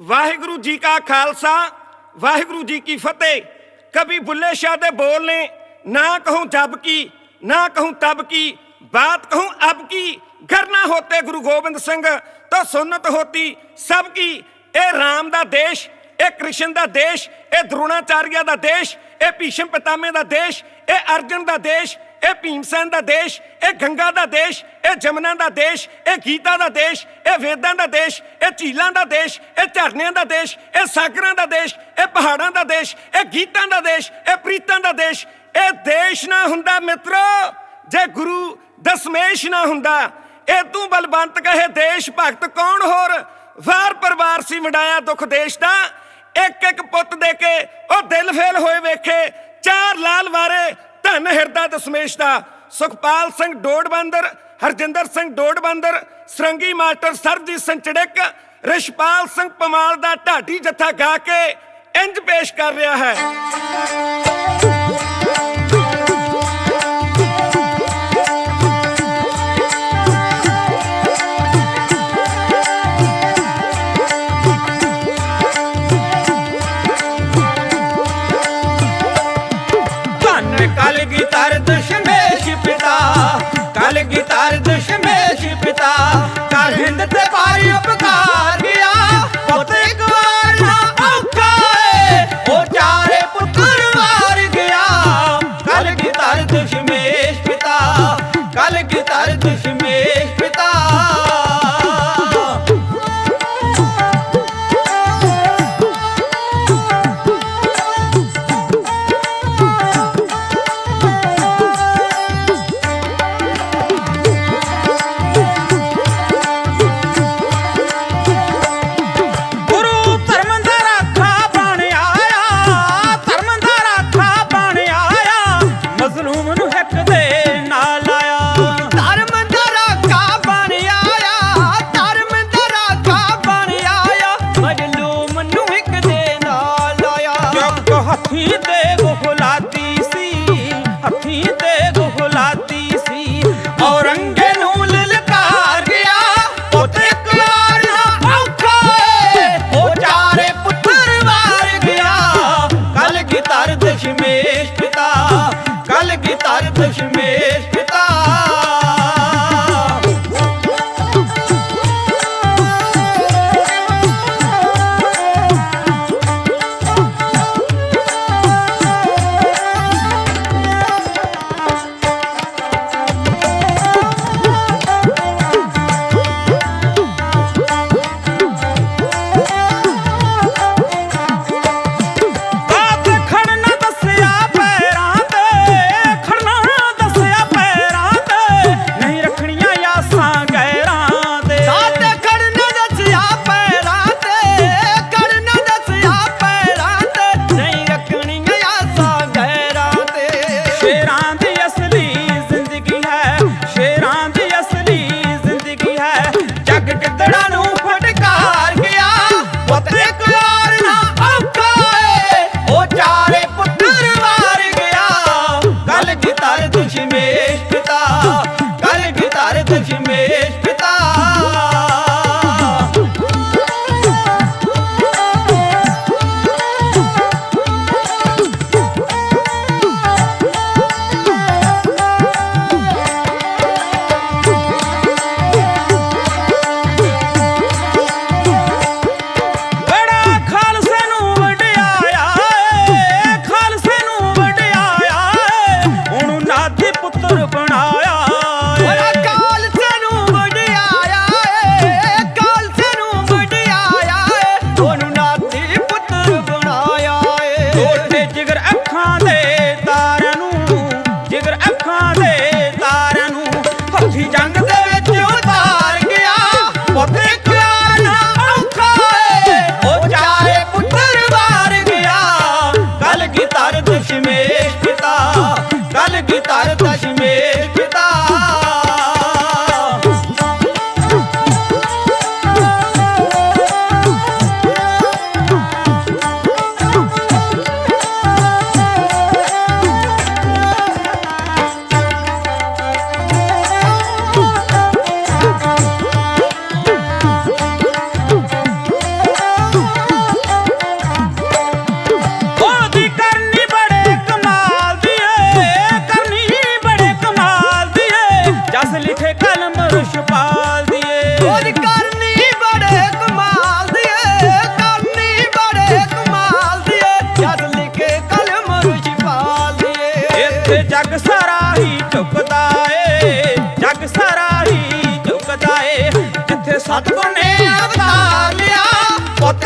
ਵਾਹਿਗੁਰੂ ਜੀ ਕਾ ਖਾਲਸਾ, ਵਾਹਿਗੁਰੂ ਜੀ ਕੀ ਫਤਿਹ। ਕਵੀ ਬੁੱਲੇ ਸ਼ਾਹ ਦੇ ਬੋਲ ਨੇ, ਨਾ ਕਹੂੰ ਜਬ ਕੀ, ਨਾ ਕਹੂੰ ਤਬ ਕੀ, ਬਾਤ ਕਹੂੰ ਅਬ ਕੀ, ਘਰ ਨਾ ਹੋਤੇ ਗੁਰੂ ਗੋਬਿੰਦ ਸਿੰਘ, ਤਾਂ ਸੁਨਤ ਹੋਤੀ ਸਭ ਕੀ। ਇਹ ਰਾਮ ਦਾ ਦੇਸ਼, ਇਹ ਕ੍ਰਿਸ਼ਨ ਦਾ ਦੇਸ਼, ਇਹ ਦਰੋਣਾਚਾਰਿਆ ਦਾ ਦੇਸ਼, ਇਹ ਭੀਸ਼ਮ ਪਿਤਾਮੇ ਦਾ ਦੇਸ਼, ਇਹ ਅਰਜਨ ਦਾ ਦੇਸ਼ ਇਹ ਭੀਮਸੈਨ ਦਾ ਦੇਸ਼ ਇਹ ਗੰਗਾ ਦਾ ਦੇਸ਼ ਇਹ ਜਮਨਾ ਦਾ ਦੇਸ਼ ਇਹ ਗੀਤਾ ਦਾ ਦੇਸ਼ ਇਹ ਵੇਦਾਂ ਦਾ ਦੇਸ਼ ਇਹ ਝੀਲਾਂ ਦਾ ਦੇਸ਼ ਇਹ ਝਰਨਿਆਂ ਦਾ ਦੇਸ਼ ਇਹ ਸਾਗਰਾਂ ਦਾ ਦੇਸ਼ ਇਹ ਪਹਾੜਾਂ ਦਾ ਦੇਸ਼ ਇਹ ਗੀਤਾਂ ਦਾ ਦੇਸ਼ ਇਹ ਪ੍ਰੀਤਾਂ ਦਾ ਦੇਸ਼ ਇਹ ਦੇਸ਼ ਨਾ ਹੁੰਦਾ ਮਿੱਤਰੋ ਜੇ ਗੁਰੂ ਦਸਮੇਸ਼ ਨਾ ਹੁੰਦਾ ਇਹ ਤੂੰ ਬਲਵੰਤ ਕਹੇ ਦੇਸ਼ ਭਗਤ ਕੌਣ ਹੋਰ ਵਾਰ ਪਰਿਵਾਰ ਸੀ ਵਡਾਇਆ ਦੁੱਖ ਦੇਸ਼ ਦਾ ਇੱਕ ਇੱਕ ਪੁੱਤ ਦੇ ਕੇ ਉਹ ਦਿਲ ਫੇਲ ਹੋਏ ਵੇਖੇ ਚਾਰ ਲਾਲ ਵਾਰੇ ਧਨ ਹਿਰਦਾ ਦਸਮੇਸ਼ ਦਾ, ਸੁਖਪਾਲ ਸਿੰਘ ਡੋੜਬੰਦਰ, ਹਰਜਿੰਦਰ ਸਿੰਘ ਡੋੜਬੰਦਰ, ਸਰੰਗੀ ਮਾਸਟਰ ਸਰਜੀਤ ਸਿੰਘ ਚੜਿਕ, ਰਿਸ਼ਪਾਲ ਸਿੰਘ ਪਮਾਲ ਦਾ ਢਾਡੀ ਜੱਥਾ ਗਾ ਕੇ ਇੰਜ ਪੇਸ਼ ਕਰ ਰਿਹਾ ਹੈ। de tarde do time. ਸਤਿਗੁਰ ਨੇ ਅਵਤਾਰ ਲਿਆ ਪੁੱਤ